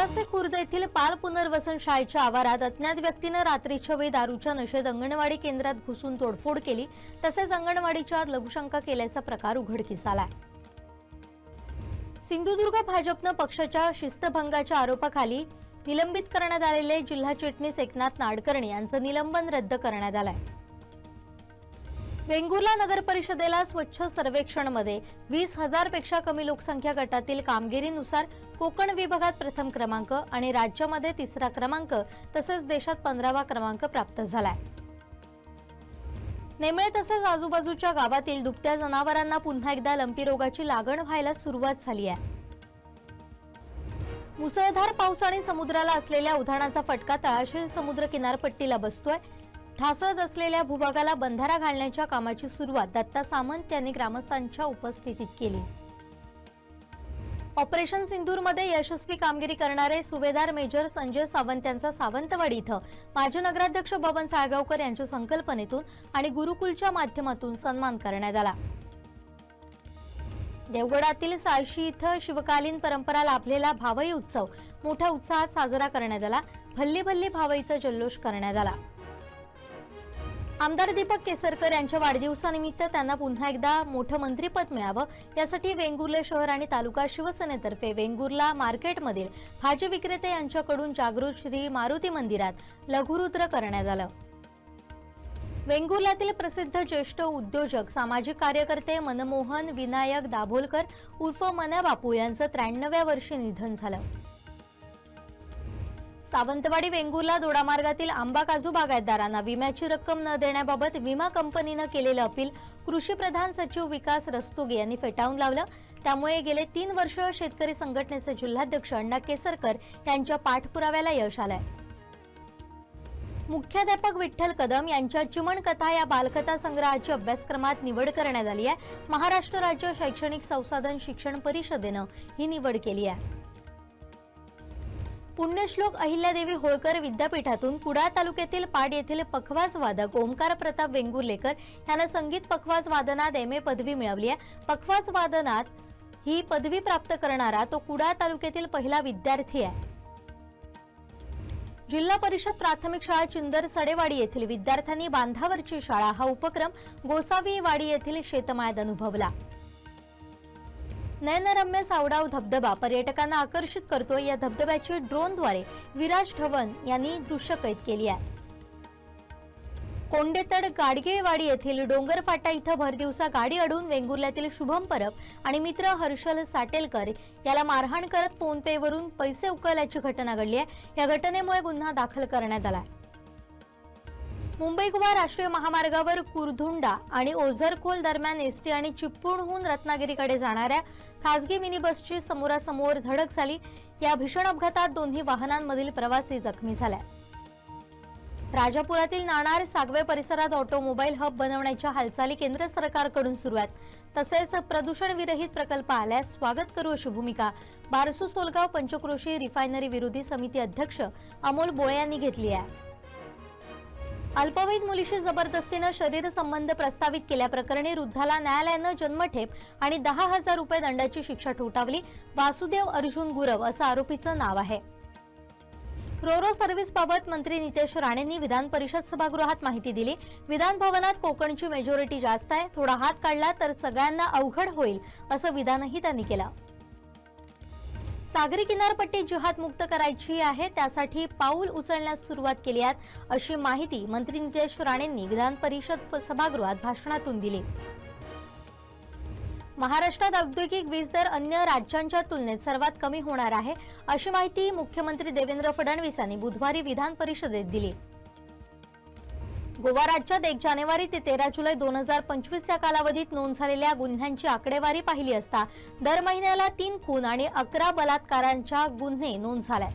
नेवासे खुर्द येथील पाल पुनर्वसन शाळेच्या आवारात अज्ञात व्यक्तीनं रात्रीच्या वेळी दारूच्या नशेत अंगणवाडी केंद्रात घुसून तोडफोड केली. तसेच अंगणवाडीच्या आत लघुशंका केल्याचा प्रकार उघडकीस आलाय. सिंधुदुर्ग भाजपनं पक्षाच्या शिस्तभंगाच्या आरोपाखाली निलंबित करण्यात आलेले जिल्हा चिटणीस एकनाथ नाडकर्णी यांचं निलंबन रद्द करण्यात आलंय. वेंगुर्ला नगर परिषदेला स्वच्छ सर्वेक्षणमध्ये वीस हजारपेक्षा कमी लोकसंख्या गटातील कामगिरीनुसार कोकण विभागात प्रथम क्रमांक आणि राज्यामध्ये तिसरा क्रमांक तसेच देशात पंधरावा क्रमांक प्राप्त झालाय. नेमळे तसेच आजूबाजूच्या गावातील दुभत्या जनावरांना पुन्हा एकदा लंपी रोगाची लागण व्हायला सुरुवात झाली आहे. मुसळधार पाऊस आणि समुद्राला असलेल्या उधाणाचा फटका तळाशील समुद्र किनारपट्टीला बसतोय. ढासळत असलेल्या भूभागाला बंधारा घालण्याच्या कामाची सुरुवात दत्ता सामंत यांनी ग्रामस्थांच्या उपस्थितीत केली. ऑपरेशन सिंदूरमध्ये यशस्वी कामगिरी करणारे सुभेदार मेजर संजय सावंत यांचा सावंतवाडी इथं माजी नगराध्यक्ष बबन साळगावकर यांच्या संकल्पनेतून आणि गुरुकुलच्या माध्यमातून सन्मान करण्यात आला. देवगडातील साळशी इथं शिवकालीन परंपरा लाभलेला भावई उत्सव मोठ्या उत्साहात साजरा करण्यात आला. भल्ली भल्ली भावईचा जल्लोष करण्यात आला. आमदार दीपक केसरकर यांच्या वाढदिवसानिमित्त त्यांना पुन्हा एकदा मोठं मंत्रीपद मिळावं. यासाठी वेंगुर्ले शहर आणि तालुका शिवसेनेतर्फे वेंगुर्ला मार्केटमधील भाजी विक्रेते यांच्याकडून जागृत श्री मारुती मंदिरात लघुरुद्र करण्यात आलं. वेंगुर्ल्यातील प्रसिद्ध ज्येष्ठ उद्योजक सामाजिक कार्यकर्ते मनमोहन विनायक दाभोलकर उर्फ मना बापू यांचं त्र्याण्णव्या वर्षी निधन झालं. सावंतवाडी वेंगुर्ला दोडामार्गातील आंबा काजू बागायतदारांना विम्याची रक्कम न देण्याबाबत विमा कंपनीनं केलेलं अपील कृषी प्रधान सचिव विकास रस्तोगी यांनी फेटाळून लावलं. त्यामुळे गेले तीन वर्ष शेतकरी संघटनेचे जिल्हाध्यक्ष अण्णा केसरकर यांच्या पाठपुराव्याला यश आलंय. मुख्याध्यापक विठ्ठल कदम यांच्या चिमण कथा या बालकथा संग्रहाची अभ्यासक्रमात निवड करण्यात आली आहे. महाराष्ट्र राज्य शैक्षणिक संसाधन शिक्षण परिषदेनं ही निवड केली आहे. पुण्यश्लोक अहिल्यादेवी होळकर विद्यापीठातून कुडाळ तालुक्यातील पाड येथील पखवाज वादक ओमकार प्रताप वेंगुर्लेकर यांना संगीत पखवाज वादनात एम ए पदवी मिळवली आहे. पखवाज वादनात ही पदवी प्राप्त करणारा तो कुडाळ तालुक्यातील पहिला विद्यार्थी आहे. जिल्हा परिषद प्राथमिक शाळा चिंदर सडेवाडी येथील विद्यार्थ्यांनी बांधावरची शाळा हा उपक्रम गोसावी वाडी येथील शेतमाळ्यात अनुभवला. नयनरम्य सावडाव धबधबा पर्यटकांना आकर्षित करतो या धबधब्याची ड्रोनद्वारे विराज ढवन यांनी दृश्य कैद केली आहे. कोंडेतड गाडगेवाडी येथील डोंगर फाटा इथं भरदिवसा गाडी अडून वेंगुर्ल्यातील शुभम परब आणि मित्र हर्षल साटेलकर याला मारहाण करत फोन पे वरून पैसे उकळल्याची घटना घडली आहे. या घटनेमुळे गुन्हा दाखल करण्यात आला आहे. मुंबई गोवा राष्ट्रीय महामार्गावर कुरधुंडा आणि ओझरखोल दरम्यान एसटी आणि चिपळूणहून रत्नागिरीकडे जाणाऱ्या खासगी मिनी बसची समोरासमोर धडक झाली. या भीषण अपघातात दोन्ही वाहनांमधील प्रवासी जखमी झाल्या. राजापुरातील नाणार सागवे परिसरात ऑटोमोबाईल हब बनवण्याच्या हालचाली केंद्र सरकारकडून सुरू आहेत. तसेच प्रदूषण विरहित प्रकल्प आल्यास स्वागत करू अशी भूमिका बारसू सोलगाव पंचक्रोशी रिफायनरी विरोधी समिती अध्यक्ष अमोल बोळे यांनी घेतली आहे. अल्पवयीन मुलीशी जबरदस्तीनं शरीर संबंध प्रस्तावित केल्याप्रकरणी वृद्धाला न्यायालयानं जन्मठेप आणि दहा हजार रुपये दंडाची शिक्षा ठोठावली. वासुदेव अर्जुन गुरव असं आरोपीचं नाव आहे. रोरो सर्व्हिस बाबत मंत्री नितेश राणेंनी विधान परिषद सभागृहात माहिती दिली. विधान भवनात कोकणची मेजॉरिटी जास्त आहे. थोडा हात काढला तर सगळ्यांना अवघड होईल असं विधानही त्यांनी केलं. सागरी किनारपट्टी जिहाद मुक्त करायची आहे त्यासाठी पाऊल उचलण्यास सुरुवात केली आहे अशी माहिती मंत्री नितेश राणेंनी विधान परिषद सभागृहात भाषणातून दिली. महाराष्ट्रात औद्योगिक वीज दर अन्य राज्यांच्या तुलनेत सर्वात कमी होणार आहे अशी माहिती मुख्यमंत्री देवेंद्र फडणवीस यांनी बुधवारी विधान परिषदेत दिली. गोवा राज्यात एक जानेवारी ते तेरा जुलै दोन हजार पंचवीस या कालावधीत नोंद झालेल्या गुन्ह्यांची आकडेवारी पाहिली असता दर महिन्याला तीन खून आणि अकरा बलात्कारांच्या गुन्हे नोंद झालाय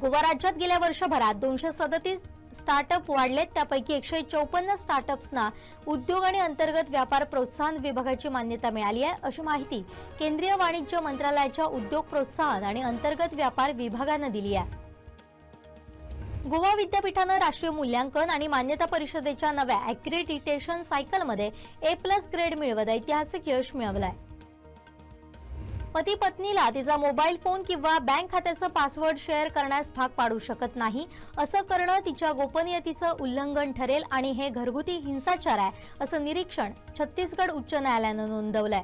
गोवा राज्यात गेल्या वर्षभरात दोनशे सदतीस स्टार्टअप वाढलेत त्यापैकी एकशे चौपन्न स्टार्टअप्सना उद्योग आणि अंतर्गत व्यापार प्रोत्साहन विभागाची मान्यता मिळाली आहे. अशी माहिती केंद्रीय वाणिज्य मंत्रालयाच्या उद्योग प्रोत्साहन आणि अंतर्गत व्यापार विभागानं दिली आहे. गोवा विद्यापीठानं राष्ट्रीय मूल्यांकन आणि मान्यता परिषदेच्या नव्या अॅक्रेडिटेशन सायकलमध्ये ए प्लस ग्रेड मिळवत ऐतिहासिक यश मिळवलंय. पती पत्नीला तिचा मोबाईल फोन किंवा बँक खात्याचं पासवर्ड शेअर करण्यास भाग पाडू शकत नाही असं करणं तिच्या गोपनीयतेचं उल्लंघन ठरेल आणि हे घरगुती हिंसाचार आहे असं निरीक्षण छत्तीसगड उच्च न्यायालयानं नोंदवलंय.